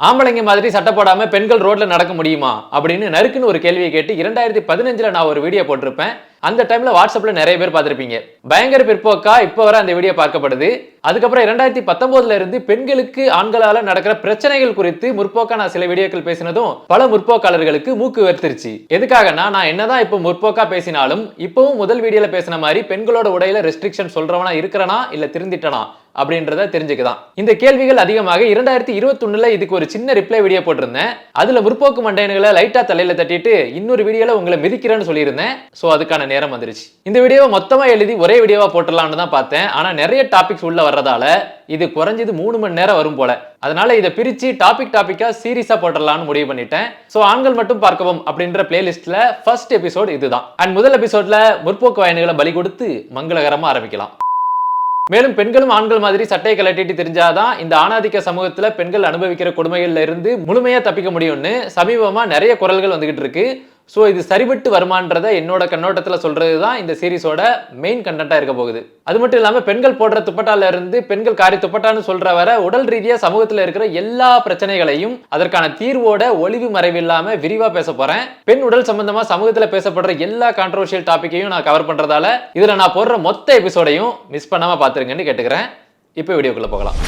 ஆம்பளைங்க மாதிரி சட்டை போடாம பெண்கள் ரோட்ல நடக்க முடியுமா அப்படின்னு நறுக்குன்னு ஒரு கேள்வியை கேட்டு இரண்டாயிரத்தி பதினஞ்சுல நான் ஒரு வீடியோ போட்டிருப்பேன். அந்த டைம்ல வாட்ஸ்அப்ல நிறைய பேர் பார்த்திருப்பீங்க. பயங்கர பிற்போக்கா இப்போ வர அந்த வீடியோ பார்க்கப்படுது. அதுக்கப்புறம் இரண்டாயிரத்தி பத்தொன்பதுல இருந்து பெண்களுக்கு ஆண்களால நடக்கிற பிரச்சனைகள் குறித்து முற்போக்கா நான் சில வீடியோக்கள் பேசினதும் பல முற்போக்காளர்களுக்கு மூக்கு வெறுத்துருச்சு. எதுக்காகனா நான் என்னதான் இப்போ முற்போக்கா பேசினாலும் இப்பவும் முதல் வீடியோல பேசின மாதிரி பெண்களோட உடையில ரெஸ்ட்ரிக்ஷன் சொல்றவனா இருக்கிறனா இல்ல திருந்திட்டனா? அப்படின்றத தெரிஞ்சுக்கலாம் இந்த கேள்விகள் அதிகமாக இரண்டாயிரத்தி இருபத்தொன்னுல இதுக்கு ஒரு சின்ன ரிப்ளை வீடியோ போட்டிருந்தேன். அதுல முற்போக்கு மண்டையன்களை லைட்டா தலையில தட்டிட்டு இன்னொரு வீடியோல உங்களை மிதிக்கிறேன்னு சொல்லியிருந்தேன். சோ அதுக்கான நேரம் வந்துருச்சு. இந்த வீடியோவை மொத்தமா எழுதி ஒரே வீடியோவா போட்டுடலாம்னு தான் பார்த்தேன். ஆனா நிறைய டாபிக்ஸ் உள்ள வர்றதால இது குறைஞ்சது மூணு மணி நேரம் வரும் போல. அதனால இதை பிரிச்சு டாபிக் டாபிக்கா சீரியஸா போட்டுடலாம்னு முடிவு பண்ணிட்டேன். சோ ஆண்கள் மட்டும் பார்க்கவும் அப்படின்ற பிளேலிஸ்ட்ல ஃபர்ஸ்ட் எபிசோட் இதுதான். அண்ட் முதல் எபிசோட்ல முற்போக்கு வயனுகளை பலி கொடுத்து மங்களகரமா ஆரம்பிக்கலாம். மேலும் பெண்களும் ஆண்கள் மாதிரி சட்டையை கலட்டிட்டு தெரிஞ்சாதான் இந்த ஆணாதிக்க சமூகத்துல பெண்கள் அனுபவிக்கிற கொடுமைகள்ல இருந்து முழுமையா தப்பிக்க முடியும்னு சமீபமா நிறைய குரல்கள் வந்துகிட்டு இருக்கு. ஸோ இது சரிபட்டு வருமானன்றதை என்னோட கண்ணோட்டத்தில் சொல்றது தான் இந்த சீரிஸோட மெயின் கண்டென்ட்டாக இருக்க போகுது. அது மட்டும் இல்லாமல் பெண்கள் போடுற துப்பட்டால இருந்து பெண்கள் காரி துப்பட்டான்னு சொல்ற வர உடல் ரீதியாக சமூகத்தில் இருக்கிற எல்லா பிரச்சனைகளையும் அதற்கான தீர்வோட ஒளிவு மறைவு இல்லாமல் விரிவாக பேச போறேன். பெண் உடல் சம்பந்தமாக சமூகத்தில் பேசப்படுற எல்லா கான்ட்ரவர்ஷியல் டாப்பிக்கையும் நான் கவர் பண்ணுறதால இதில் நான் போடுற மொத்த எபிசோடையும் மிஸ் பண்ணாமல் பார்த்துருங்கன்னு கேட்டுக்கிறேன். இப்போ வீடியோக்குள்ளே போகலாம்.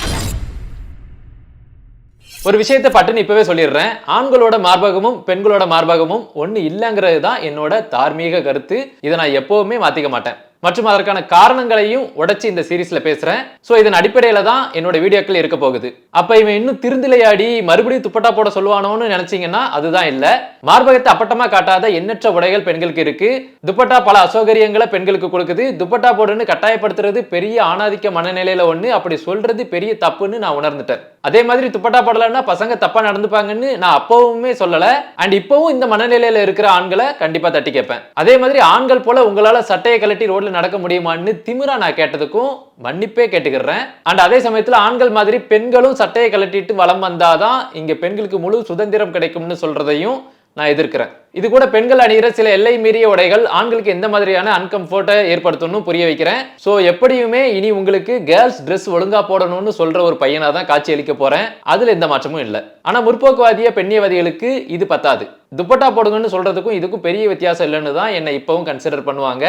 ஒரு விஷயத்தை பட்டுன்னு இப்பவே சொல்லிடுறேன். ஆண்களோட மார்பகமும் பெண்களோட மார்பகமும் ஒன்று இல்லைங்கிறது தான் என்னோட தார்மீக கருத்து. இதை நான் எப்பவுமே மாத்திக்க மாட்டேன். மற்றும் அதற்கான காரணங்களையும் உடைச்சு இந்த சீரீஸ்ல பேசுறேன். சோ இதன் அடிப்படையில தான் என்னோட வீடியோக்கள் இருக்க போகுது. அப்ப இவன் இன்னும் திருந்திலையாடி மறுபடியும் துப்பட்டா போட சொல்லுவானோன்னு நினைச்சீங்கன்னா அதுதான் இல்ல. மார்பகத்தை அப்பட்டமா காட்டாத எண்ணற்ற உடைகள் பெண்களுக்கு இருக்கு. துப்பட்டா பல அசௌகரியங்களை பெண்களுக்கு கொடுக்குது. துப்பட்டா போடுன்னு கட்டாயப்படுத்துறது பெரிய ஆணாதிக்க மனநிலையில ஒண்ணு. அப்படி சொல்றது பெரிய தப்புன்னு நான் உணர்ந்துட்டேன். அதே மாதிரி துப்பட்டா போடலன்னா பசங்க தப்பா நடந்துப்பாங்கன்னு நான் அப்பவுமே சொல்லல. அண்ட் இப்பவும் இந்த மனநிலையில இருக்கிற ஆண்களை கண்டிப்பா தட்டி கேட்பேன். அதே மாதிரி ஆண்கள் போல உங்களால சட்டையை கழட்டி ரோட்ல நடக்க முடியுமான்னு திமிரா நான் கேட்டதுக்கும் மன்னிப்பே கேட்டுக்கிறேன். அண்ட் அதே சமயத்தில் ஆண்கள் மாதிரி பெண்களும் சட்டையை கலட்டிட்டு வளம் வந்தாதான் இங்க பெண்களுக்கு முழு சுதந்திரம் கிடைக்கும்னு சொல்றதையும் நான் எதிர்க்கிறேன். இது கூட பெண்கள் அணிகிற சில எல்லை மீறிய உடைகள் ஆண்களுக்கு எந்த மாதிரியான அன்கம்ஃபர்ட்டை ஏற்படுத்தணும் புரிய வைக்கிறேன். ஸோ எப்படியுமே இனி உங்களுக்கு கேர்ள்ஸ் ட்ரெஸ் ஒழுங்கா போடணும்னு சொல்ற ஒரு பையனா தான் காட்சி அளிக்க போறேன். அதுல எந்த மாற்றமும் இல்லை. ஆனா முற்போக்குவாதிய பெண்ணியவாதிகளுக்கு இது பத்தாது. துப்பட்டா போடுங்கன்னு சொல்றதுக்கும் இதுக்கும் பெரிய வித்தியாசம் இல்லைன்னு தான் என்னை இப்பவும் கன்சிடர் பண்ணுவாங்க.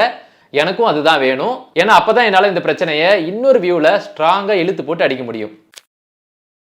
எனக்கும் அதுதான் வேணும். ஏன்னா அப்பதான் என்னால இந்த பிரச்சனையை இன்னொரு வியூல ஸ்ட்ராங்கா இழுத்து போட்டு அடிக்க முடியும்.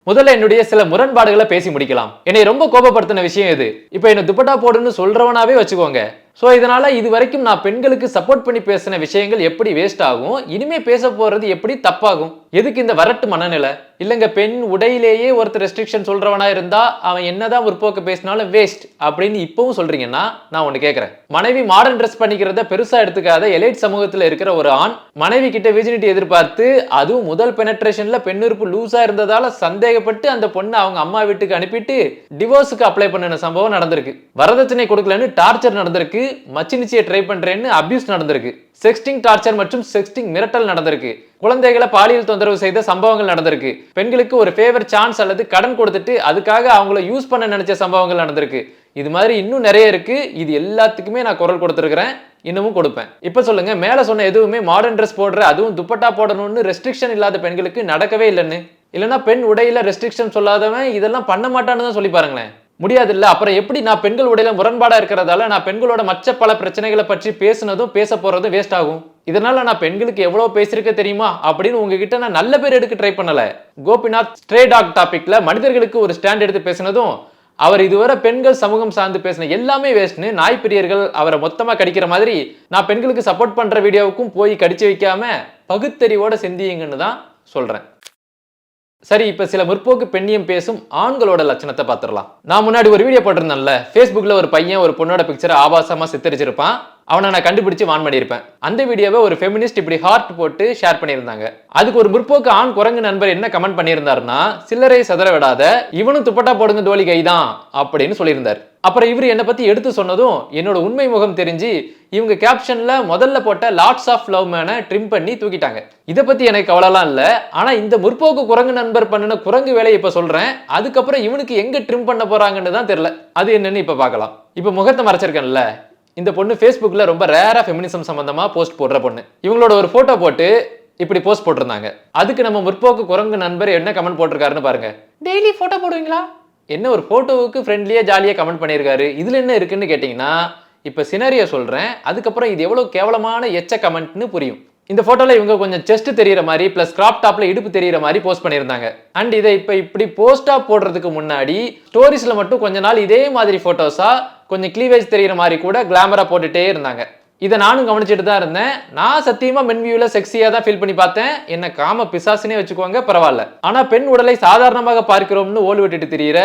முதல்ல என்னுடைய சில முரண்பாடுகளை பேசி முடிக்கலாம். என்னை ரொம்ப கோபப்படுத்தின விஷயம் இது இப்போ என்ன துப்பட்டா போடுன்னு சொல்றவனாவே வச்சுக்கோங்க. ஸோ இதனால இது வரைக்கும் நான் பெண்களுக்கு சப்போர்ட் பண்ணி பேசின விஷயங்கள் எப்படி வேஸ்ட் ஆகும்? இனிமே பேச போறது எப்படி தப்பாகும்? எதுக்கு இந்த வரட்டு மனநிலை? இல்லைங்க பெண் உடையிலேயே ஒருத்தர் ரெஸ்ட்ரிக்ஷன் சொல்றவனா இருந்தா அவன் என்னதான் முற்போக்கு பேசினாலும் வேஸ்ட் அப்படின்னு இப்பவும் சொல்றீங்கன்னா நான் ஒன்று கேட்கறேன் மனைவி மாடர்ன் ட்ரெஸ் பண்ணிக்கிறத பெருசா எடுத்துக்காத எலைட் சமூகத்தில் இருக்கிற ஒரு ஆண் மனைவி கிட்ட விஜினிட்டி எதிர்பார்த்து அதுவும் முதல் பெனட்ரேஷன்ல பெண்ணுறுப்பு லூஸா இருந்ததால சந்தேகப்பட்டு அந்த பொண்ணை அவங்க அம்மா வீட்டுக்கு அனுப்பிட்டு டிவோர்ஸுக்கு அப்ளை பண்ணின சம்பவம் நடந்திருக்கு. வரதட்சணை கொடுக்கலன்னு டார்ச்சர் நடந்திருக்கு. மச்சினிச்சியை ட்ரை பண்றேன்னு அபியூஸ் நடந்திருக்கு. செக்ஸ்டிங் டார்ச்சர் மற்றும் செக்ஸ்டிங் மிரட்டல் நடந்திருக்கு. குழந்தைகளை பாலியல் தொந்தரவு செய்த சம்பவங்கள் நடந்திருக்கு. பெண்களுக்கு ஒரு ஃபேவர் சான்ஸ் அல்லது கடன் கொடுத்துட்டு அதுக்காக அவங்கள யூஸ் பண்ண நினைச்ச சம்பவங்கள் நடந்திருக்கு. இது மாதிரி இன்னும் நிறைய இருக்கு. இது எல்லாத்துக்குமே நான் குரல் கொடுத்துருக்கிறேன். இன்னமும் கொடுப்பேன். இப்போ சொல்லுங்க மேலே சொன்ன எதுவுமே மாடர்ன் ட்ரெஸ் போடுற அதுவும் துப்பட்டா போடணும்னு ரெஸ்ட்ரிக்ஷன் இல்லாத பெண்களுக்கு நடக்கவே இல்லைன்னு. இல்லைன்னா பெண் உடையில ரெஸ்ட்ரிக்ஷன் சொல்லாதவன் இதெல்லாம் பண்ண மாட்டான்னு தான் சொல்லி பாருங்களேன். முடியாது இல்லை அப்புறம் எப்படி நான் பெண்கள் உடையில முரண்பாடாக இருக்கிறதால நான் பெண்களோட மற்ற பல பிரச்சனைகளை பற்றி பேசுனதும் பேச போகிறதும் வேஸ்ட் ஆகும். இதனால நான் பெண்களுக்கு எவ்வளோ பேசியிருக்க தெரியுமா? அப்படின்னு உங்ககிட்ட நான் நல்ல பேர் எடுக்க ட்ரை பண்ணல. கோபிநாத் ஸ்ட்ரே டாக் டாபிக்ல மனிதர்களுக்கு ஒரு ஸ்டாண்ட் எடுத்து பேசினதும் அவர் இதுவரை பெண்கள் சமூகம் சார்ந்து பேசின எல்லாமே வேஸ்ட்னு நாய் பிரியர்கள் அவரை மொத்தமாக கடிக்கிற மாதிரி நான் பெண்களுக்கு சப்போர்ட் பண்ணுற வீடியோவுக்கும் போய் கடிச்சு வைக்காம பகுத்தறிவோட சிந்தியுங்கன்னு தான் சொல்கிறேன் சரி இப்ப சில முற்போக்கு பெண்ணியம் பேசும் ஆண்களோட லட்சணத்தை பார்த்துடலாம் நான் முன்னாடி ஒரு வீடியோ போட்டிருந்தேன்ல ஃபேஸ்புக்கில் ஒரு பையன் ஒரு பொண்ணோட பிக்சரை ஆபாசமா சித்தரிச்சிருப்பான். அவனை நான் கண்டுபிடிச்சு வான் பண்ணியிருப்பேன். அந்த வீடியோவை ஒரு ஃபெமினிஸ்ட் இப்படி ஹார்ட் போட்டு ஷேர் பண்ணியிருந்தாங்க. அதுக்கு ஒரு முற்போக்கு ஆண் குரங்கு நண்பர் என்ன கமெண்ட் பண்ணியிருந்தாருன்னா சில்லறை சதற விடாத இவனும் துப்பட்டா போடுங்க தோழி கைதான் அப்படின்னு சொல்லியிருந்தார். அப்புறம் இவர் என்னை பற்றி எடுத்து சொன்னதும் என்னோட உண்மை முகம் தெரிஞ்சு இவங்க கேப்ஷனில் முதல்ல போட்ட லாட்ஸ் ஆஃப் லவ் மேனை ட்ரிம் பண்ணி தூக்கிட்டாங்க. இதை பற்றி எனக்கு கவலைலாம் இல்லை. ஆனால் இந்த முற்போக்கு குரங்கு நண்பர் பண்ணின குரங்கு வேலையை இப்போ சொல்கிறேன் அதுக்கப்புறம் இவனுக்கு எங்கே ட்ரிம் பண்ண போகிறாங்கன்னு தான் தெரில அது என்னன்னு இப்போ பார்க்கலாம். இப்போ முகத்தை மறைச்சிருக்கேன்ல. இந்த பொண்ணு ஃபேஸ்புக்கில் ரொம்ப ரேராக ஃபெமினிசம் சம்மந்தமாக போஸ்ட் போடுற பொண்ணு. இவங்களோட ஒரு ஃபோட்டோ போட்டு இப்படி போஸ்ட் போட்டிருந்தாங்க. அதுக்கு நம்ம முற்போக்கு குரங்கு நண்பர் என்ன கமெண்ட் போட்டிருக்காருன்னு பாருங்க. டெய்லி போட்டோ போடுவீங்களா? என்ன ஒரு ஃபோட்டோவுக்கு ஃப்ரெண்ட்லியாக ஜாலியாக கமெண்ட் பண்ணியிருக்காரு? இதில் என்ன இருக்குன்னு கேட்டிங்கன்னா இப்போ சினரியை சொல்கிறேன் அதுக்கப்புறம் இது எவ்வளோ கேவலமான எச்ச கமெண்ட்னு புரியும். இந்த ஃபோட்டோவில் இவங்க கொஞ்சம் செஸ்ட் தெரியற மாதிரி ப்ளஸ் கிராப் டாப்பில் இடுப்பு தெரியற மாதிரி போஸ்ட் பண்ணியிருந்தாங்க. அண்ட் இதை இப்போ இப்படி போஸ்ட்டாக போடுறதுக்கு முன்னாடி ஸ்டோரிஸில் மட்டும் கொஞ்ச நாள் இதே மாதிரி ஃபோட்டோஸாக கொஞ்சம் க்ளீவேஜ் தெரியற மாதிரி கூட கிளாமராக போட்டுகிட்டே இருந்தாங்க. இதை நானும் கவனிச்சுட்டு தான் இருந்தேன். நான் சத்தியமா மென் வியூல செக்ஸியா தான் ஃபீல் பண்ணி பார்த்தேன். என்ன காம பிசாசுனே வச்சுக்கோங்க பரவாயில்ல. ஆனா பெண் உடலை சாதாரணமாக பார்க்கிறோம்னு ஓல் விட்டுட்டு தெரியுற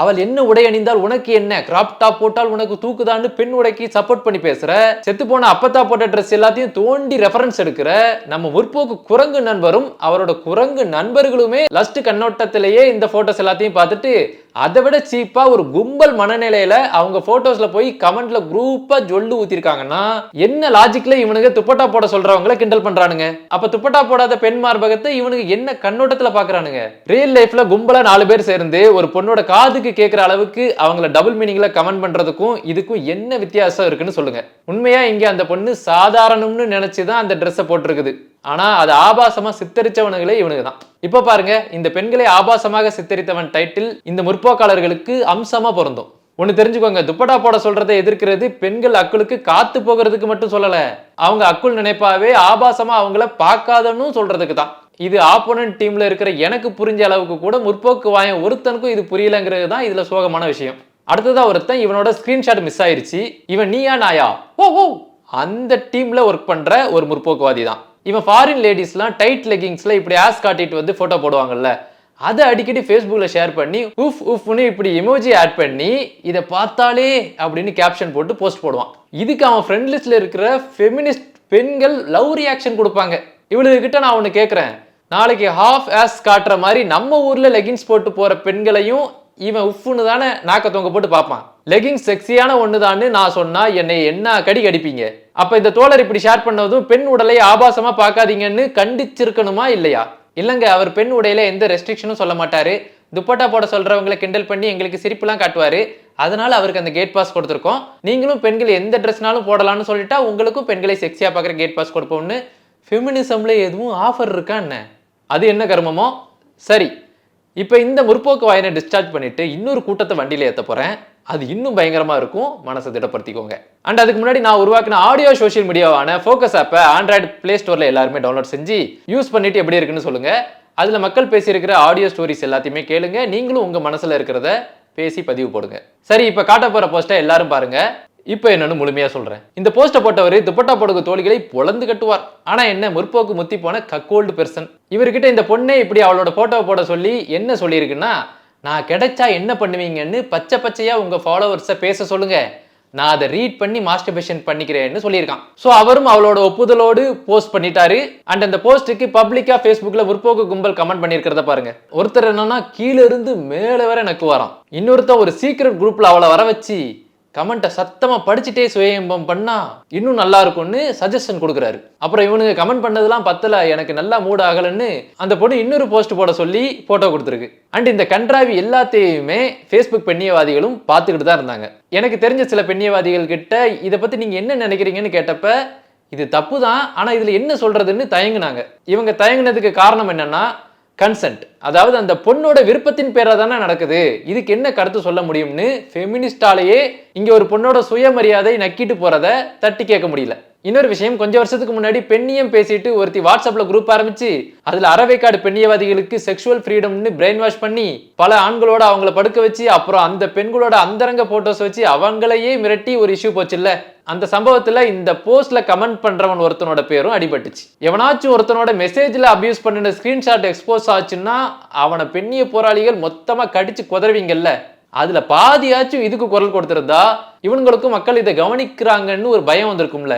அவள் என்ன உடை அணிந்தால் உனக்கு என்ன? கிராப் டாப் போட்டால் உனக்கு தூக்குதான்னு பெண் உடைக்கு சப்போர்ட் பண்ணி பேசுற செத்து போன அப்பத்தா போட்ட ட்ரெஸ் எல்லாத்தையும் தோண்டி ரெஃபரன்ஸ் எடுக்கிற நம்ம முற்போக்கு குரங்கு நண்பரும் அவரோட குரங்கு நண்பர்களுமே லஸ்ட் கண்ணோட்டத்திலேயே இந்த போட்டோஸ் எல்லாத்தையும் பார்த்துட்டு அதை விட சீப்பா ஒரு கும்பல் மனநிலையில அவங்க போட்டோஸ்ல போய் கமெண்ட்ல குரூப்பா ஜொல்லு ஊத்திருக்காங்கன்னா என்ன லாஜிக்ல இவனுங்க துப்பட்டா போட சொல்கிறவங்கள கிண்டல் பண்றானுங்க? அப்ப துப்பட்டா போடாத பெண் மார்பகத்தை இவனுக்கு என்ன கண்ணோட்டத்துல பாக்குறானுங்க? ரியல் லைஃப்ல கும்பலாக நாலு பேர் சேர்ந்து ஒரு பொண்ணோட காதுக்கு கேட்கிற அளவுக்கு அவங்கள டபுள் மீனிங்ல கமெண்ட் பண்றதுக்கும் இதுக்கும் என்ன வித்தியாசம் இருக்குன்னு சொல்லுங்க. உண்மையா இங்க அந்த பொண்ணு சாதாரணம்னு நினைச்சுதான் அந்த ட்ரெஸ்ஸை போட்டிருக்குது. ஆனால் அது ஆபாசமாக சித்தரிச்சவனுங்களே இவனுக்கு தான் இப்போ பாருங்க இந்த பெண்களை ஆபாசமாக சித்தரித்தவன் டைட்டில் இந்த முற்போக்காளர்களுக்கு அம்சமாக பொருந்தும். ஒன்று தெரிஞ்சுக்கோங்க துப்பட்டா போட சொல்றதை எதிர்க்கிறது பெண்கள் அக்குளுக்கு காத்து போகிறதுக்கு மட்டும் சொல்லலை. அவங்க அக்குள் நினைப்பாவே ஆபாசமாக அவங்கள பார்க்காதன்னு சொல்றதுக்கு தான். இது ஆப்போனன்ட் டீம்ல இருக்கிற எனக்கு புரிஞ்ச அளவுக்கு கூட முற்போக்கு வாயம் ஒருத்தனுக்கும் இது புரியலங்கிறது தான் இதுல சோகமான விஷயம். அடுத்ததா ஒருத்தன் இவனோட ஸ்கிரீன்ஷாட் மிஸ் ஆயிருச்சு. இவன் நீயா நாயா? ஓ ஓ அந்த டீம்ல ஒர்க் பண்ற ஒரு முற்போக்குவாதி தான். இவன் ஃபாரின் லேடிஸ்லாம் டைட் லெகிங்ஸில் இப்படி ஆஸ் காட்டிட்டு வந்து ஃபோட்டோ போடுவாங்கல்ல அதை அடிக்கடி ஃபேஸ்புக்கில் ஷேர் பண்ணி உஃப் உஃப்னு இப்படி எமோஜி ஆட் பண்ணி இதை பார்த்தாலே அப்படின்னு கேப்ஷன் போட்டு போஸ்ட் போடுவான். இதுக்கு அவன் ஃப்ரெண்ட் லிஸ்ட்டில் இருக்கிற ஃபெமினிஸ்ட் பெண்கள் லவ் ரியாக்ஷன் கொடுப்பாங்க. இவளுகிட்ட நான் ஒன்று கேட்குறேன் நாளைக்கு ஹாஃப் ஆஸ் காட்டுற மாதிரி நம்ம ஊரில் லெகின்ஸ் போட்டு போகிற பெண்களையும் இவன் உஃப்னு தானே நாக்க தொங்க போட்டு பார்ப்பான். லெகிங் செக்ஸியான ஒண்ணுதான்னு நான் சொன்னா என்னை என்ன கடி கடிப்பீங்க? அப்ப இந்த தோழர் இப்படி ஷேர் பண்ணதும் பெண் உடலை ஆபாசமா பார்க்காதீங்கன்னு கண்டிச்சிருக்கணுமா இல்லையா? இல்லைங்க அவர் பெண் உடையில எந்த ரெஸ்ட்ரிக்ஷனும் சொல்ல மாட்டாரு. துப்பட்டா போட சொல்றவங்களை கிண்டல் பண்ணி எங்களுக்கு சிரிப்புலாம் காட்டுவாரு. அதனால அவருக்கு அந்த கேட் பாஸ் கொடுத்துருக்கோம். நீங்களும் பெண்கள் எந்த ட்ரெஸ்னாலும் போடலாம்னு சொல்லிட்டா உங்களுக்கும் பெண்களை செக்ஸியா பார்க்குற கேட் பாஸ் கொடுப்போம்னு ஃபெமினிசம்ல எதுவும் ஆஃபர் இருக்கா என்ன? அது என்ன கர்மமோ? சரி இப்போ இந்த முற்போக்கு வாயினை டிஸ்சார்ஜ் பண்ணிட்டு இன்னொரு கூட்டத்தை வண்டியில் ஏற்ற போகிறேன் அது இன்னும் பயங்கரமாக இருக்கும். மனசை திடப்படுத்திக்கோங்க. அண்ட் அதுக்கு முன்னாடி நான் உருவாக்கின ஆடியோ சோஷியல் மீடியாவான ஃபோக்கஸ் ஆப்பை ஆண்ட்ராய்டு பிளே ஸ்டோரில் எல்லாருமே டவுன்லோட் செஞ்சு யூஸ் பண்ணிட்டு எப்படி இருக்குன்னு சொல்லுங்கள் அதில் மக்கள் பேசியிருக்கிற ஆடியோ ஸ்டோரிஸ் எல்லாத்தையுமே கேளுங்க. நீங்களும் உங்கள் மனசில் இருக்கிறத பேசி பதிவு போடுங்க. சரி இப்போ காட்ட போகிற போஸ்ட்டை எல்லாரும் பாருங்கள் இப்போ என்னன்னு முழுமையாக சொல்கிறேன் இந்த போஸ்ட்டை போட்டவர் துப்பட்டா போடுக தோழிகளை பொழந்து கட்டுவார். ஆனால் என்ன முற்போக்கு முத்தி போன கக்கோல்டு பெர்சன் இவர்கிட்ட இந்த பொண்ணே இப்படி அவளோட போட்டோவை போட சொல்லி என்ன சொல்லியிருக்குன்னா நான் கிடைச்சா என்ன பண்ணுவீங்கன்னு பச்சை பச்சையாக உங்கள் ஃபாலோவர்ஸை பேச சொல்லுங்க. நான் அதை ரீட் பண்ணி மாஸ்டர்பேஷன் பண்ணிக்கிறேன்னு சொல்லியிருக்கான். ஸோ அவரும் அவளோட ஒப்புதலோடு போஸ்ட் பண்ணிட்டாரு. அண்ட் அந்த போஸ்ட்டுக்கு பப்ளிக்காக ஃபேஸ்புக்கில் முற்போக்கு கும்பல் கமெண்ட் பண்ணியிருக்கிறத பாருங்க. ஒருத்தர் என்னன்னா கீழே இருந்து மேலே வர எனக்கு வரான் இன்னொருத்தன் ஒரு சீக்ரெட் குரூப்பில் அவளை வர வச்சு கமெண்ட்டை சத்தமாக படிச்சுட்டே சுயம்பம் பண்ணால் இன்னும் நல்லா இருக்கும்னு சஜஷன் கொடுக்குறாரு. அப்புறம் இவனுங்க கமெண்ட் பண்ணதெல்லாம் பத்தல எனக்கு நல்லா மூட் ஆகலன்னு அந்த பொண்ணு இன்னொரு போஸ்ட் போட சொல்லி போட்டோ கொடுத்துருக்கு. அண்ட் இந்த கன்றாவி எல்லாத்தையுமே ஃபேஸ்புக் பெண்ணியவாதிகளும் பார்த்துக்கிட்டு தான் இருந்தாங்க. எனக்கு தெரிஞ்ச சில பெண்ணியவாதிகள் கிட்ட இதை பற்றி நீங்கள் என்ன நினைக்கிறீங்கன்னு கேட்டப்ப இது தப்பு தான் ஆனால் இதில் என்ன சொல்கிறதுன்னு தயங்குனாங்க. இவங்க தயங்குனதுக்கு காரணம் என்னென்னா கன்சென்ட் அதாவது அந்த பொண்ணோட விருப்பத்தின் பேராக தானே நடக்குது. இதுக்கு என்ன கருத்து சொல்ல முடியும்னு ஃபெமினிஸ்டாலேயே இங்கே ஒரு பொண்ணோட சுயமரியாதை நக்கிட்டு போகிறத தட்டி கேட்க முடியல. இன்னொரு விஷயம் கொஞ்சம் வருஷத்துக்கு முன்னாடி பெண்ணியம் பேசிட்டு ஒருத்தி வாட்ஸ்அப்ல குரூப் ஆரம்பிச்சு அதுல அறவைக்காடு பெண்ணியவாதிகளுக்கு செக்ஷுவல் ஃப்ரீடம்னு பிரெயின் வாஷ் பண்ணி பல ஆண்களோட அவங்கள படுக்க வச்சு அப்புறம் அந்த பெண்களோட அந்தரங்க போட்டோஸ் வச்சு அவங்களையே மிரட்டி ஒரு இஷ்யூ போச்சுல்ல. அந்த சம்பவத்துல இந்த போஸ்ட்ல கமெண்ட் பண்றவன் ஒருத்தனோட பேரும் அடிபட்டுச்சு. எவனாச்சும் ஒருத்தனோட மெசேஜ்ல அபியூஸ் பண்ணின ஸ்கிரீன்ஷாட் எக்ஸ்போஸ் ஆச்சுன்னா அவனை பெண்ணிய போராளிகள் மொத்தமா கடிச்சு குதறுவீங்கல்ல? அதுல பாதியாச்சும் இதுக்கு குரல் கொடுத்திருந்தா இவனுங்களுக்கும் மக்கள் இதை கவனிக்கிறாங்கன்னு ஒரு பயம் வந்திருக்கும்ல.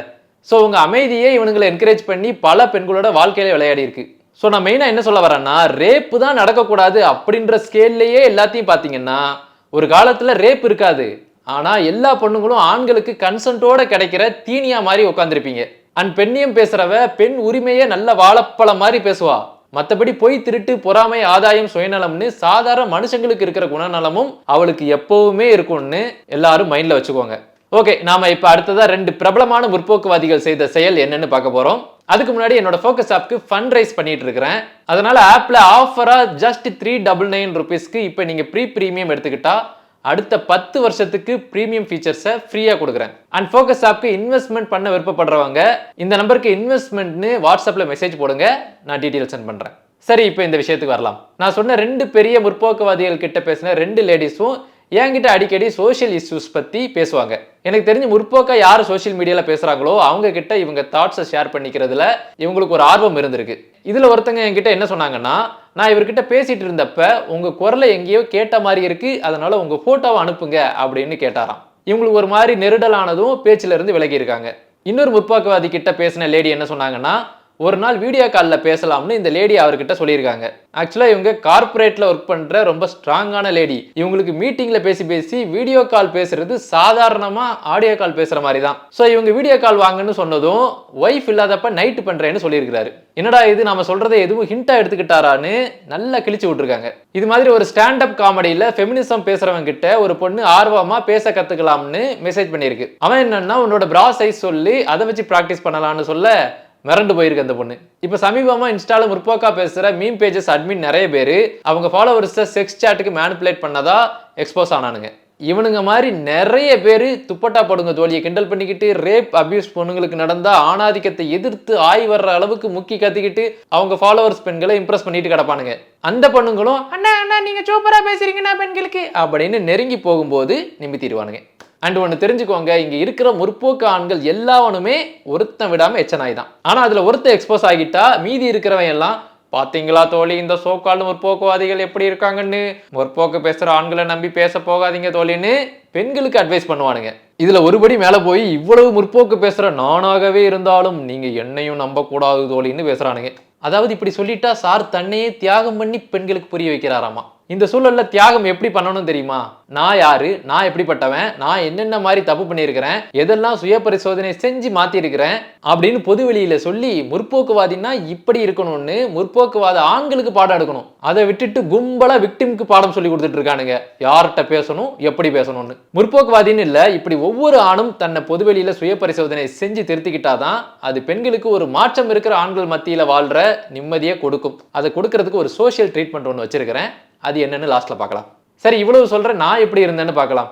ஸோ உங்க அமைதியே இவனுங்களை என்கரேஜ் பண்ணி பல பெண்களோட வாழ்க்கையில விளையாடி இருக்கு ஸோ நான் மெயினாக என்ன சொல்ல வரேன்னா ரேப்பு தான் நடக்கக்கூடாது அப்படின்ற ஸ்கேல்லையே எல்லாத்தையும் பார்த்தீங்கன்னா ஒரு காலத்தில் ரேப் இருக்காது. ஆனால் எல்லா பொண்ணுங்களும் ஆண்களுக்கு கன்சென்ட்டோட கிடைக்கிற தீனியா மாதிரி உட்காந்துருப்பீங்க அண்ட் பெண்ணியம் பேசுறவ பெண் உரிமையே நல்ல வாழைப்பழம் மாதிரி பேசுவா. மற்றபடி பொய் திருட்டு பொறாமை ஆதாயம் சுயநலம்னு சாதாரண மனுஷங்களுக்கு இருக்கிற குணநலமும் அவளுக்கு எப்பவுமே இருக்கும்னு எல்லாரும் மைண்ட்ல வச்சுக்கோங்க. ஓகே நாம இப்ப அடுத்ததா ரெண்டு பிரபலமான முற்போக்குவாதிகள் செய்த செயல் என்னன்னு பார்க்க போறோம். அதுக்கு முன்னாடி என்னோட ஃபோக்கஸ் ஆப்க்கு ஃபண்ட் ரைஸ் பண்ணிட்டு இருக்கிறேன். அதனால ஆப்ல ஆஃபரா ஜஸ்ட் த்ரீ டபுள் நைன் ருபீஸ்க்கு இப்போ நீங்க ப்ரீ ப்ரீமியம் எடுத்துக்கிட்டா அடுத்த பத்து வருஷத்துக்கு ப்ரீமியம் ஃபீச்சர்ஸை ஃப்ரீயாக கொடுக்குறேன். அண்ட் ஃபோக்கஸ் ஆப்க்கு இன்வெஸ்ட்மெண்ட் பண்ண விருப்பப்படுறவங்க இந்த நம்பருக்கு இன்வெஸ்ட்மெண்ட்னு வாட்ஸ்அப்பில் மெசேஜ் போடுங்க. நான் டீட்டெயில் சென்ட் பண்ணுறேன் சரி இப்போ இந்த விஷயத்துக்கு வரலாம். நான் சொன்ன ரெண்டு பெரிய முற்போக்குவாதிகள் கிட்ட பேசின ரெண்டு லேடிஸும் என்கிட்ட அடிக்கடி சோஷியல் இஷ்யூஸ் பற்றி பேசுவாங்க. எனக்கு தெரிஞ்சு முற்போக்காக யார் சோஷியல் மீடியாவில் பேசுகிறாங்களோ அவங்க கிட்ட இவங்க தாட்ஸை ஷேர் பண்ணிக்கிறதுல இவங்களுக்கு ஒரு ஆர்வம் இருந்திருக்கு. இதில் ஒருத்தங்க என்கிட்ட என்ன சொன்னாங்கன்னா நான் இவர்கிட்ட பேசிட்டு இருந்தப்ப உங்கள் குரலை எங்கேயோ கேட்ட மாதிரி இருக்குது அதனால் உங்கள் ஃபோட்டோவை அனுப்புங்க அப்படின்னு கேட்டாராம். இவங்களுக்கு ஒரு மாதிரி நெருடலானதும் பேச்சிலிருந்து விலகி இருக்காங்க. இன்னொரு முற்போக்குவாதி கிட்ட பேசின லேடி என்ன சொன்னாங்கன்னா ஒரு நாள் வீடியோ காலில் பேசலாம்னு இந்த லேடி அவர்கிட்ட சொல்லியிருக்காங்க. ஆக்சுவலாக இவங்க கார்ப்பரேட்டில் ஒர்க் பண்ணுற ரொம்ப ஸ்ட்ராங்கான லேடி இவங்களுக்கு மீட்டிங்கில் பேசி பேசி வீடியோ கால் பேசுறது சாதாரணமாக ஆடியோ கால் பேசுகிற மாதிரி தான் ஸோ இவங்க வீடியோ கால் வாங்கன்னு சொன்னதும் ஒய்ஃப் இல்லாதப்ப நைட்டு பண்ணுறேன்னு சொல்லியிருக்கிறாரு. என்னடா இது நம்ம சொல்கிறத எதுவும் ஹிண்ட்டாக எடுத்துக்கிட்டாரான்னு நல்லா கிழிச்சு விட்டுருக்காங்க. இது மாதிரி ஒரு ஸ்டாண்டப் காமெடியில் ஃபெமினிசம் பேசுகிறவங்க கிட்ட ஒரு பொண்ணு ஆர்வமாக பேச கற்றுக்கலாம்னு மெசேஜ் பண்ணியிருக்கு. அவன் என்னன்னா உன்னோட ப்ரா சைஸ் சொல்லி அதை வச்சு ப்ராக்டிஸ் பண்ணலான்னு சொல்ல மிரண்டு போயிருக்கு அந்த பொண்ணு. இப்போ சமீபமாக இன்ஸ்டால முற்போக்கா பேசுகிற மீம் பேஜஸ் அட்மின் நிறைய பேர் அவங்க ஃபாலோவர்ஸை செக்ஸ் சாட்டுக்கு மேனிப்புலேட் பண்ணதா எக்ஸ்போஸ் ஆனானுங்க. இவனுங்க மாதிரி நிறைய பேர் துப்பட்டா படுங்க தோழியை கிண்டல் பண்ணிக்கிட்டு ரேப் அபியூஸ் பொண்ணுங்களுக்கு நடந்தால் ஆணாதிக்கத்தை எதிர்த்து ஆய் வர்ற அளவுக்கு முக்கி கத்திக்கிட்டு அவங்க ஃபாலோவர்ஸ் பெண்களை இம்ப்ரெஸ் பண்ணிட்டு கிடப்பானுங்க. அந்த பொண்ணுங்களும் அண்ணா அண்ணா நீங்கள் சூப்பராக பேசுறீங்கண்ணா பெண்களுக்கு அப்படின்னு நெருங்கி போகும்போது நிமித்திடுவானுங்க. அண்ட் ஒன்று தெரிஞ்சுக்கோங்க இங்கே இருக்கிற முற்போக்கு ஆண்கள் எல்லாவனுமே ஒருத்தன் விடாமல் எச்சனாய் தான். ஆனால் அதில் ஒருத்தன் எக்ஸ்போஸ் ஆகிட்டா மீதி இருக்கிறவன் எல்லாம் பார்த்தீங்களா தோழி இந்த சோக்கால் முற்போக்குவாதிகள் எப்படி இருக்காங்கன்னு? முற்போக்கு பேசுகிற ஆண்களை நம்பி பேச போகாதீங்க தோழின்னு பெண்களுக்கு அட்வைஸ் பண்ணுவானுங்க. இதில் ஒருபடி மேலே போய் இவ்வளவு முற்போக்கு பேசுகிற நானாகவே இருந்தாலும் நீங்கள் என்னையும் நம்பக்கூடாது தோழின்னு பேசுகிறானுங்க அதாவது இப்படி சொல்லிட்டா சார் தன்னையே தியாகம் பண்ணி பெண்களுக்கு புரிய வைக்கிறாராமா? இந்த சூழலில் தியாகம் எப்படி பண்ணணும் தெரியுமா? நான் யாரு? நான் எப்படிப்பட்டவன்? நான் என்னென்ன மாதிரி தப்பு பண்ணியிருக்கிறேன்? எதெல்லாம் சுய பரிசோதனை செஞ்சு மாத்திருக்கிறேன் அப்படின்னு பொது வெளியில சொல்லி முற்போக்குவாதின்னா இப்படி இருக்கணும்னு முற்போக்குவாத ஆண்களுக்கு பாடம் எடுக்கணும். அதை விட்டுட்டு கும்பலா விக்டிம்க்கு பாடம் சொல்லி கொடுத்துட்டு இருக்கானுங்க. யார்கிட்ட பேசணும்? எப்படி பேசணும்னு. முற்போக்குவாதின்னு இல்ல இப்படி ஒவ்வொரு ஆணும் தன்னை பொதுவெளியில் சுய பரிசோதனை செஞ்சு திருத்திக்கிட்டாதான் அது பெண்களுக்கு ஒரு மாற்றம் இருக்கிற ஆண்கள் மத்தியில வாழ்ற நிம்மதியை கொடுக்கும். அதை கொடுக்கறதுக்கு ஒரு சோஷியல் ட்ரீட்மெண்ட் ஒன்று வச்சிருக்கிறேன். அது என்னன்னு லாஸ்ட்ல பார்க்கலாம். சரி இவ்வளவு சொல்றேன் நான் எப்படி இருந்தேன்னு பார்க்கலாம்.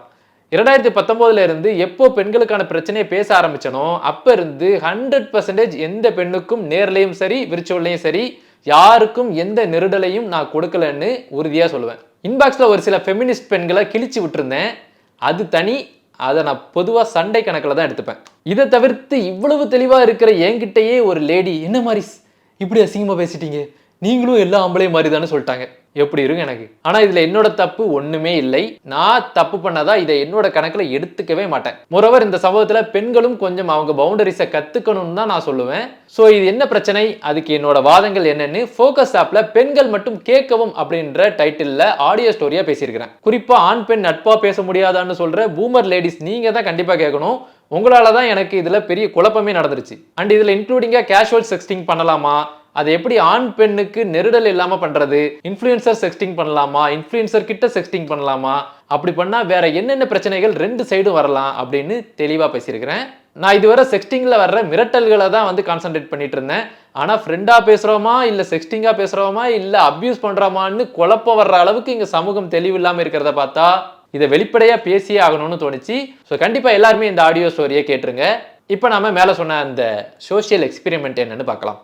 இரண்டாயிரத்தி பத்தொன்பதுல இருந்து எப்போ பெண்களுக்கான பிரச்சனையை பேச ஆரம்பிச்சனோ அப்ப இருந்து ஹண்ட்ரட் பர்சன்டேஜ் எந்த பெண்ணுக்கும் நேர்லையும் சரி விர்ச்சுவல்லையும் சரி யாருக்கும் எந்த நெருடலையும் நான் கொடுக்கலன்னு உறுதியா சொல்லுவேன். இன்பாக்ஸ்ல ஒரு சில ஃபெமினிஸ்ட் பெண்களை கிழிச்சு விட்டுருந்தேன். அது தனி அதை நான் பொதுவாக சண்டை கணக்கில் தான் எடுத்துப்பேன். இதை தவிர்த்து இவ்வளவு தெளிவாக இருக்கிற என்கிட்டயே ஒரு லேடி என்ன மாதிரி இப்படி அசிங்கமாக பேசிட்டீங்க? நீங்களும் எல்லா ஆம்பளையும் மாதிரி தானே சொல்லிட்டாங்க. எப்படி இருக்கும் எனக்கு? ஆனா இதுல என்னோட தப்பு ஒண்ணுமே இல்லை. நான் தப்பு பண்ணதா இதை என்னோட கணக்குல எடுத்துக்கவே மாட்டேன். மொரவர் இந்த சம்பவத்துல பெண்களும் கொஞ்சம் அவங்க பவுண்டரிஸை கத்துக்கணும்னு தான் நான் சொல்லுவேன். சோ இது என்ன பிரச்சனை? அதுக்கு என்னோட வாதங்கள் என்னன்னு ஃபோக்கஸ் ஆப்ல பெண்கள் மட்டும் கேட்கவும் அப்படின்ற டைட்டில்ல ஆடியோ ஸ்டோரியா பேசியிருக்கிறேன். குறிப்பா ஆண் பெண் நட்பா பேச முடியாதான்னு சொல்ற பூமர் லேடிஸ் நீங்க தான் கண்டிப்பா கேட்கணும். உங்களால தான் எனக்கு இதுல பெரிய குழப்பமே நடந்துருச்சு. அண்ட் இதுல இன்க்ளூடிங்கா கேஷுவல் செக்ஸ்டிங் பண்ணலாமா? அது எப்படி ஆண் பெண்ணுக்கு நெருடல் இல்லாம பண்றது? இன்ஃப்ளூயன்சர் செக்ஸ்டிங் பண்ணலாமா? இன்ஃப்ளூயன்சர் கிட்ட செக்ஸ்டிங் பண்ணலாமா? அப்படி பண்ணா வேற என்னென்ன பிரச்சனைகள் ரெண்டு சைடும் வரலாம் அப்படின்னு தெளிவா பேசியிருக்கிறேன். நான் இதுவரை செக்ஸ்டிங்ல வர்ற மிரட்டல்களை தான் வந்து கான்சென்ட்ரேட் பண்ணிட்டு இருந்தேன். ஆனா ஃப்ரெண்டா பேசுறோமா? இல்ல செக்ஸ்டிங்கா பேசுறோமா? இல்ல அப்யூஸ் பண்றோமான்னு குழப்பம் வர்ற அளவுக்கு இங்க சமூகம் தெளிவு இல்லாம இருக்கிறத பார்த்தா இதை வெளிப்படையா பேசியே ஆகணும்னு தோணுச்சு. ஸோ கண்டிப்பா எல்லாருமே இந்த ஆடியோ ஸ்டோரியை கேட்டுருங்க. இப்போ நாம மேலே சொன்ன அந்த சோஷியல் எக்ஸ்பெரிமெண்ட் என்னன்னு பார்க்கலாம்.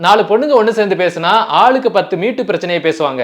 நாலு பொண்ணுங்க ஒன்று சேர்ந்து பேசுனா ஆளுக்கு பத்து மீட்டு பிரச்சனையை பேசுவாங்க.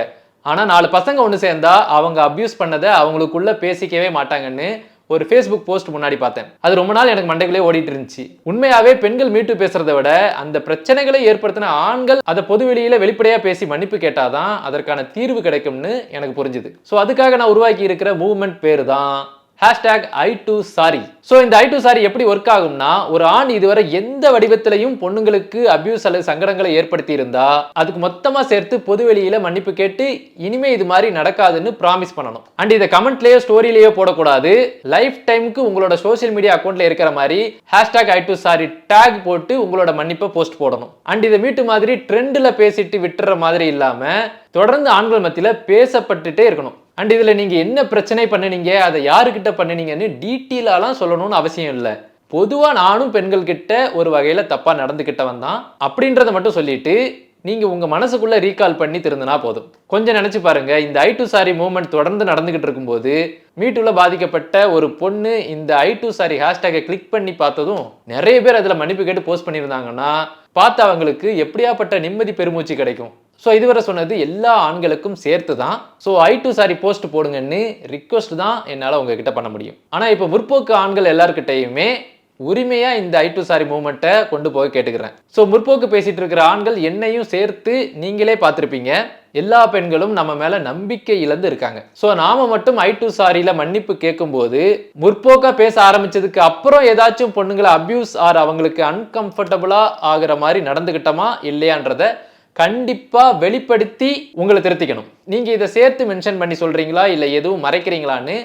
ஆனால் நாலு பசங்க ஒன்று சேர்ந்தா அவங்க அப்யூஸ் பண்ணதை அவங்களுக்குள்ள பேசிக்கவே மாட்டாங்கன்னு ஒரு ஃபேஸ்புக் போஸ்ட் முன்னாடி பார்த்தேன். அது ரொம்ப நாள் எனக்கு மண்டைக்குள்ளே ஓடிட்டு இருந்துச்சு. உண்மையாவே பெண்கள் மீட்டு பேசுறதை விட அந்த பிரச்சனைகளை ஏற்படுத்தின ஆண்கள் அதை பொதுவெளியில வெளிப்படையா பேசி மன்னிப்பு கேட்டாதான் அதற்கான தீர்வு கிடைக்கும்னு எனக்கு புரிஞ்சுது. ஸோ அதுக்காக நான் உருவாக்கி இருக்கிற மூவ்மெண்ட் பேரு தான் hashtag I do sorry so இந்த ஐ டூ சாரி எப்படி ஒர்க் ஆகும்னா ஒரு ஆண் இதுவரை எந்த வடிவத்திலையும் பொண்ணுங்களுக்கு அபியூஸ் அல்லது சங்கடங்களை ஏற்படுத்தி இருந்தா அதுக்கு மொத்தமா சேர்த்து பொது வெளியில் மன்னிப்பு கேட்டு இனிமே இது மாதிரி நடக்காதுன்னு ப்ராமிஸ் பண்ணணும். அண்ட் இதை கமெண்ட்லயோ ஸ்டோரியிலேயோ போடக்கூடாது. லைஃப் டைமுக்கு உங்களோட சோஷியல் மீடியா அக்கௌண்ட்ல இருக்கிற மாதிரி hashtag I do sorry tag போட்டு உங்களோட மன்னிப்பை போஸ்ட் போடணும். அண்ட் இதை மீட்டு மாதிரி ட்ரெண்டில் பேசிட்டு விட்டுற மாதிரி இல்லாம தொடர்ந்து ஆண்கள் மத்தியில் பேசப்பட்டுட்டே இருக்கணும். அண்ட் இதில் நீங்கள் என்ன பிரச்சனை பண்ணுனீங்க அதை யாருக்கிட்ட பண்ணுனீங்கன்னு டீட்டெயிலாலாம் சொல்லணும்னு அவசியம் இல்லை. பொதுவாக நானும் பெண்கள் கிட்ட ஒரு வகையில் தப்பாக நடந்துக்கிட்டவன் தான். அப்படின்றத மட்டும் சொல்லிட்டு நீங்கள் உங்கள் மனசுக்குள்ளே ரீகால் பண்ணி திருந்தினா போதும். கொஞ்சம் நினச்சி பாருங்க இந்த ஐ டூ சாரி மூமெண்ட் தொடர்ந்து நடந்துகிட்டு இருக்கும்போது மீட்டுல பாதிக்கப்பட்ட ஒரு பொண்ணு இந்த ஐ டூ சாரி ஹேஷ்டேகை கிளிக் பண்ணி பார்த்ததும் நிறைய பேர் அதில் மன்னிப்பு கேட்டு போஸ்ட் பண்ணியிருந்தாங்கன்னா பார்த்து அவங்களுக்கு எப்படியாப்பட்ட நிம்மதி பெருமூச்சு கிடைக்கும். ஸோ இதுவரை சொன்னது எல்லா ஆண்களுக்கும் சேர்த்து தான் so I do sorry post போடுங்கன்னு ரிக்வஸ்ட் தான் என்னால் உங்ககிட்ட பண்ண முடியும். ஆனால் இப்போ முற்போக்கு ஆண்கள் எல்லாருக்கிட்டையுமே உரிமையாக இந்த ஐ டு சாரி மூமெண்ட்டை கொண்டு போய் கேட்டுக்கிறேன். ஸோ முற்போக்கு பேசிகிட்டு இருக்கிற ஆண்கள் என்னையும் சேர்த்து நீங்களே பார்த்துருப்பீங்க. எல்லா பெண்களும் நம்ம மேலே நம்பிக்கை இழந்து இருக்காங்க. ஸோ நாம மட்டும் ஐ டு சாரியில் மன்னிப்பு கேட்கும்போது முற்போக்காக பேச ஆரம்பிச்சதுக்கு அப்புறம் ஏதாச்சும் பொண்ணுங்களை அப்யூஸ் ஆர் அவங்களுக்கு அன்கம்ஃபர்டபுளாக ஆகிற மாதிரி நடந்துக்கிட்டோமா இல்லையான்றதை கண்டிப்பாக வெளிப்படுத்தி உங்களை திருத்திக்கணும். நீங்கள் இதை சேர்த்து மென்ஷன் பண்ணி சொல்கிறீங்களா இல்லை எதுவும் மறைக்கிறீங்களான்னு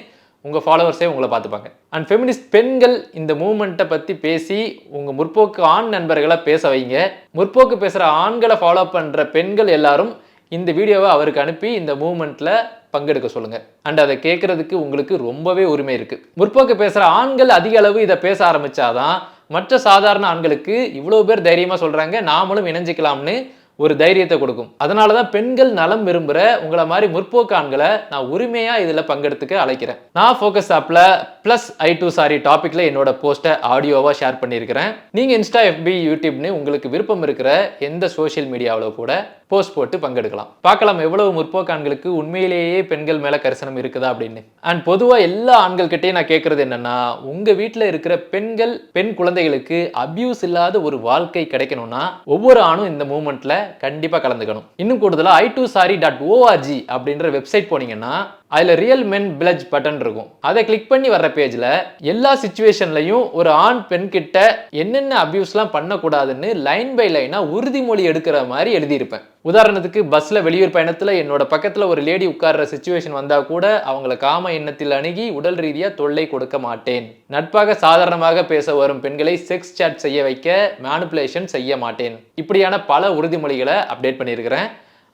உங்கள் ஃபாலோவர்ஸே உங்களை பார்த்துப்பாங்க. அண்ட் ஃபெமினிஸ்ட் பெண்கள் இந்த மூமெண்ட்டை பற்றி பேசி உங்கள் முற்போக்கு ஆண் நண்பர்களை பேச வைங்க. முற்போக்கு பேசுகிற ஆண்களை ஃபாலோ பண்ணுற பெண்கள் எல்லாரும் இந்த வீடியோவை அவருக்கு அனுப்பி இந்த மூமெண்ட்டில் பங்கெடுக்க சொல்லுங்க. அண்ட் அதை கேட்குறதுக்கு உங்களுக்கு ரொம்பவே உரிமை இருக்கு. முற்போக்கு பேசுகிற ஆண்கள் அதிக அளவு இதை பேச ஆரம்பிச்சாதான் மற்ற சாதாரண ஆண்களுக்கு இவ்வளோ பேர் தைரியமாக சொல்கிறாங்க நாமளும் இணைஞ்சிக்கலாம்னு ஒரு தைரியத்தை கொடுக்கும். அதனால தான் பெண்கள் நலம் விரும்புகிற உங்களை மாதிரி முற்போக்கு ஆண்களை நான் உரிமையாக இதில் பங்கெடுத்துக்க அழைக்கிறேன். நான் ஃபோக்கஸ் ஆப்பில் ப்ளஸ் ஐ டூ சாரி டாப்பிக்கில் என்னோட போஸ்ட்டை ஆடியோவாக ஷேர் பண்ணியிருக்கிறேன். நீங்கள் இன்ஸ்டா எஃபி யூடியூப்னு உங்களுக்கு விருப்பம் இருக்கிற எந்த சோஷியல் மீடியாவில் கூட போஸ்ட் போட்டு பங்கெடுக்கலாம். பார்க்கலாம் எவ்வளவு முற்போக்கான்களுக்கு உண்மையிலேயே பெண்கள் மேல கரிசனம் இருக்குதா அப்படின்னு. அண்ட் பொதுவா எல்லா ஆண்கள் கிட்டயும் நான் கேட்கறது என்னன்னா உங்க வீட்டில் இருக்கிற பெண்கள் பெண் குழந்தைகளுக்கு அபியூஸ் இல்லாத ஒரு வாழ்க்கை கிடைக்கணும்னா ஒவ்வொரு ஆணும் இந்த மூமெண்ட்ல கண்டிப்பா கலந்துக்கணும். இன்னும் கூடுதலா I do sorry dot ORG அப்படின்ற வெப்சைட் போனீங்கன்னா அதில் ரியல் மென் பிளஜ் பட்டன் இருக்கும். அதை கிளிக் பண்ணி வர்ற பேஜில் எல்லா சுச்சுவேஷன்லையும் ஒரு ஆண் பெண் கிட்ட என்னென்ன அபியூஸ்லாம் பண்ணக்கூடாதுன்னு லைன் பை லைனாக உறுதிமொழி எடுக்கிற மாதிரி எழுதியிருப்பேன். உதாரணத்துக்கு பஸ்ஸில் வெளியூர் பயணத்தில் என்னோட பக்கத்தில் ஒரு லேடி உட்கார்ற சுச்சுவேஷன் வந்தால் கூட அவங்கள காம எண்ணத்தில் அணுகி உடல் ரீதியாக தொல்லை கொடுக்க மாட்டேன். நட்பாக சாதாரணமாக பேச வரும் பெண்களை செக்ஸ் சாட் செய்ய வைக்க மேனுப்புலேஷன் செய்ய மாட்டேன். இப்படியான பல உறுதிமொழிகளை அப்டேட் பண்ணியிருக்கிறேன்.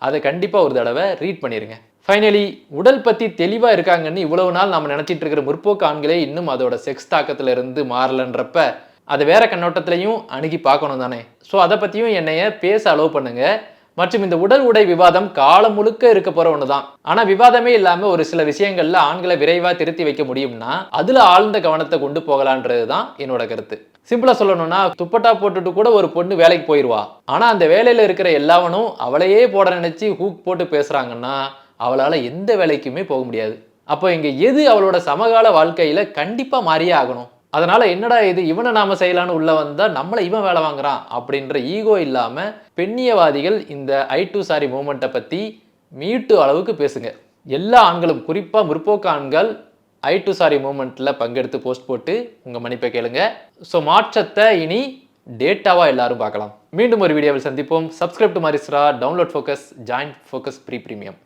அதை கண்டிப்பாக ஒரு தடவை ரீட் பண்ணிடுங்க ஃபைனலி உடல் பற்றி தெளிவாக இருக்காங்கன்னு இவ்வளவு நாள் நம்ம நினச்சிட்டு இருக்கிற முற்போக்கு ஆண்களே இன்னும் அதோட செக்ஸ் தாக்கத்துல இருந்து மாறலன்றப்ப அதை வேற கண்ணோட்டத்திலையும் அணுகி பார்க்கணும் தானே? ஸோ அதை பற்றியும் என்னைய பேச அலோவ் பண்ணுங்க. மற்றும் இந்த உடல் உடை விவாதம் காலம் முழுக்க இருக்க போற ஒன்று தான் ஆனால் விவாதமே இல்லாமல் ஒரு சில விஷயங்கள்ல ஆண்களை விரைவாக திருத்தி வைக்க முடியும்னா அதில் ஆழ்ந்த கவனத்தை கொண்டு போகலான்றது தான் என்னோட கருத்து. சிம்பிளா சொல்லணும்னா துப்பட்டா போட்டுட்டு கூட ஒரு பொண்ணு வேலைக்கு போயிடுவா ஆனால் அந்த வேலையில் இருக்கிற எல்லாவனும் அவளையே போட நினைச்சு ஹூக் போட்டு பேசுறாங்கன்னா அவளால் எந்த வேலைக்குமே போக முடியாது. அப்போ இங்கே எது அவளோட சமகால வாழ்க்கையில் கண்டிப்பாக மாறியே ஆகணும். அதனால என்னடா இது இவனை நாம செய்யலான்னு உள்ள வந்தா நம்மளை இவன் வேலை வாங்குறான் அப்படின்ற ஈகோ இல்லாம பெண்ணியவாதிகள் இந்த ஐ டூ சாரி மூமெண்ட்டை பத்தி மீட்டு அளவுக்கு பேசுங்க. எல்லா ஆண்களும் குறிப்பாக முற்போக்கு ஆண்கள் ஐ டூ சாரி மூமெண்ட்டில் பங்கெடுத்து போஸ்ட் போட்டு உங்கள் மன்னிப்பை கேளுங்க. ஸோ மாற்றத்தை இனி டேட்டாவாக எல்லாரும் பார்க்கலாம். மீண்டும் ஒரு வீடியோவில் சந்திப்போம். சப்ஸ்கிரைப் டு மாரிஸ்ரா download focus join focus pre premium